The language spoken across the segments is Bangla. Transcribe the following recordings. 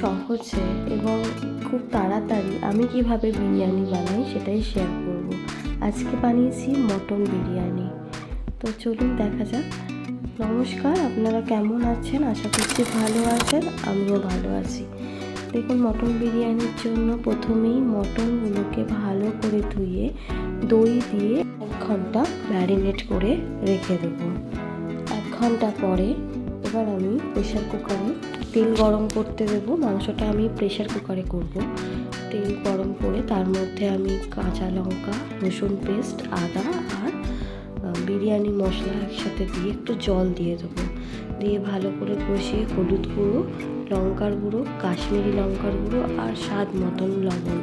সহজে এবং খুব তাড়াতাড়ি আমি কীভাবে বিরিয়ানি বানাই সেটাই শেয়ার করব। আজকে বানিয়েছি মটন বিরিয়ানি। তো চলুন দেখা যাক। নমস্কার, আপনারা কেমন আছেন? আশা করছি ভালো আছেন, আমিও ভালো আছি। দেখুন, মটন বিরিয়ানির জন্য প্রথমেই মটনগুলোকে ভালো করে ধুয়ে, দই দিয়ে এক ঘণ্টা ম্যারিনেট করে রেখে দেবো। এক ঘণ্টা পরে এবার আমি প্রেশার কুকারে তেল গরম করতে দেবো। মাংসটা আমি প্রেশার কুকারে করব। তেল গরম করে তার মধ্যে আমি কাঁচা লঙ্কা, রসুন পেস্ট আদা আর বিরিয়ানি মশলা একসাথে দিয়ে একটু জল দিয়ে দেবো। দিয়ে ভালো করে কষিয়ে হলুদ গুঁড়ো, লঙ্কার গুঁড়ো, কাশ্মীরি লঙ্কার গুঁড়ো আর স্বাদ মতন লবণ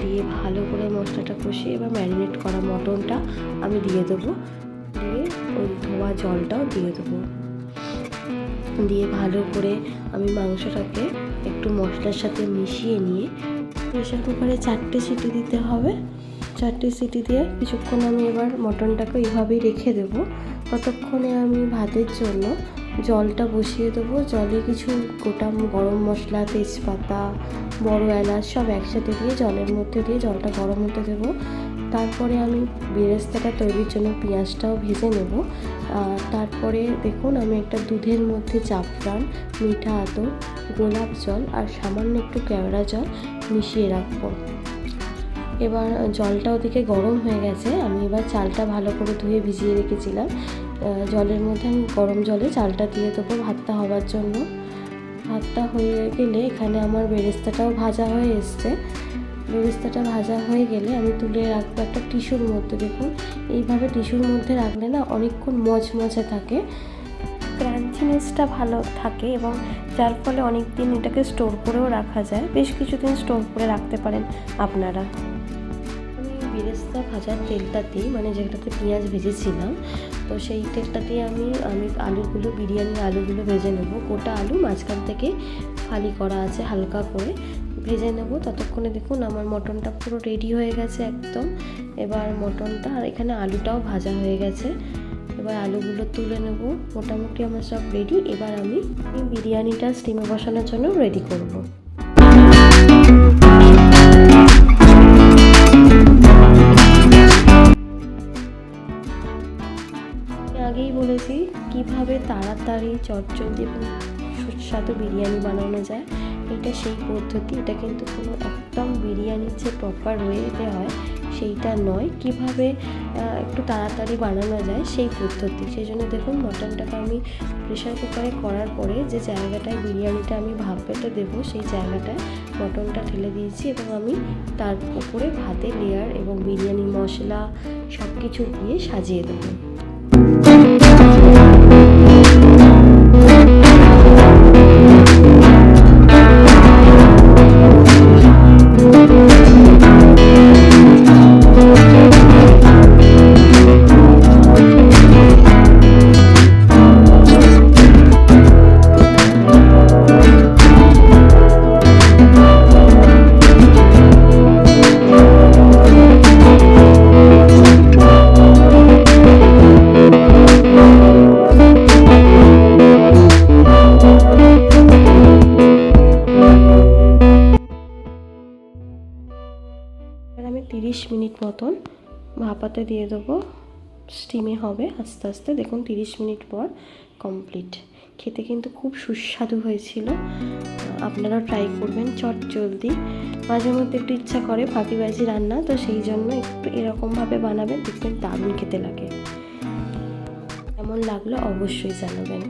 দিয়ে ভালো করে মশলাটা কষিয়ে এবার ম্যারিনেট করা মটনটা আমি দিয়ে দেবো। দিয়ে ওই ধোয়া জলটাও দিয়ে দেবো। দিয়ে ভালো করে আমি মাংসটাকে একটু মশলার সাথে মিশিয়ে নিয়ে প্রেশার কুকারে চারটে সিটি দিতে হবে। চারটে সিটি দিয়ে কিছুক্ষণ আমি এবার মটনটাকে এইভাবেই রেখে দেবো। ততক্ষণে আমি ভাতের জন্য জলটা বসিয়ে দেবো। জলে কিছু গোটা গরম মশলা, তেজপাতা, বড় এলাচ সব একসাথে দিয়ে জলের মধ্যে দিয়ে জলটা গরম হতে দেবো। তারপরে আমি বেরেস্তাটা তৈরির জন্য পেঁয়াজটাও ভেজে নেব। তারপরে দেখুন, আমি একটা দুধের মধ্যে জাফরান, মিঠা আতর গোলাপ জল আর সামান্য একটু কেওড়া জল মিশিয়ে রাখব। এবার জলটা ওদিকে গরম হয়ে গেছে, আমি এবার চালটা ভালো করে ধুয়ে ভিজিয়ে রেখেছিলাম। জলের মধ্যে আমি গরম জলে চালটা দিয়ে দেবো ভাতটা হওয়ার জন্য। ভাতটা হয়ে গেলে এখানে আমার বেরেস্তাটাও ভাজা হয়ে এসছে। বেরেস্তাটা ভাজা হয়ে গেলে আমি তুলে রাখব একটা টিস্যুর মধ্যে, দেখুন। এইভাবে টিস্যুর মধ্যে রাখলে না অনেকক্ষণ মচমচে থাকে। ক্রাঞ্চিনেসটা ভালো থাকে এবং যার ফলে অনেক দিন এটাকে স্টোর করেও রাখা যায়। বেশ কিছুদিন স্টোর করে রাখতে পারেন আপনারা। আমি বেরেস্তা ভাজার তেলটাতেই মানে যেটাতে পেঁয়াজ ভেজেছিলাম। তো সেই তেলটাতেই আমি আমি আলুগুলো, বিরিয়ানির আলুগুলো ভেজে নেব। গোটা আলু মাঝখান থেকে ফালি করা আছে হালকা করে। ভেজে নেব। ততক্ষণে দেখুন আমার মটনটা পুরো রেডি হয়ে গেছে একদম। এবার মটনটা, আর এখানে আলুটাও ভাজা হয়ে গেছে। এবার আলুগুলো তুলে নেব। মোটামুটি আমার সব রেডি এবার আমি বিরিয়ানিটা স্টিমে বসানোর জন্য রেডি করব। আগেই বলেছি, কীভাবে তাড়াতাড়ি চটজলদি এবং সুস্বাদু বিরিয়ানি বানানো যায়। এটা সেই পদ্ধতি, এটা কিন্তু কোনো একদম বিরিয়ানির যে প্রপার ওয়েতে হয়, সেইটা নয়। কীভাবে একটু তাড়াতাড়ি বানানো যায় সেই পদ্ধতি। সেই জন্য দেখুন, মটনটাকে আমি প্রেশার কুকারে করার পরে যে জায়গাটায় বিরিয়ানিটা আমি ভাপ পেতে দেবো, সেই জায়গাটায় মটনটা ঢেলে দিয়েছি এবং আমি তার উপরে ভাতের লেয়ার এবং বিরিয়ানি মশলা সব কিছু দিয়ে সাজিয়ে দেবো। তিরিশ মিনিট মতন ভাপাতে দিয়ে দেবো। স্টিমে হবে, আস্তে আস্তে। দেখুন, তিরিশ মিনিট পর কমপ্লিট। খেতে কিন্তু খুব সুস্বাদু হয়েছিল। আপনারাও ট্রাই করবেন চট জলদি মাঝে মধ্যে একটু ইচ্ছা করে ফাঁকিবাজি রান্না, তো সেই জন্য একটু এরকমভাবে বানাবেন, দেখবেন দারুণ খেতে লাগে। কেমন লাগল অবশ্যই জানাবেন।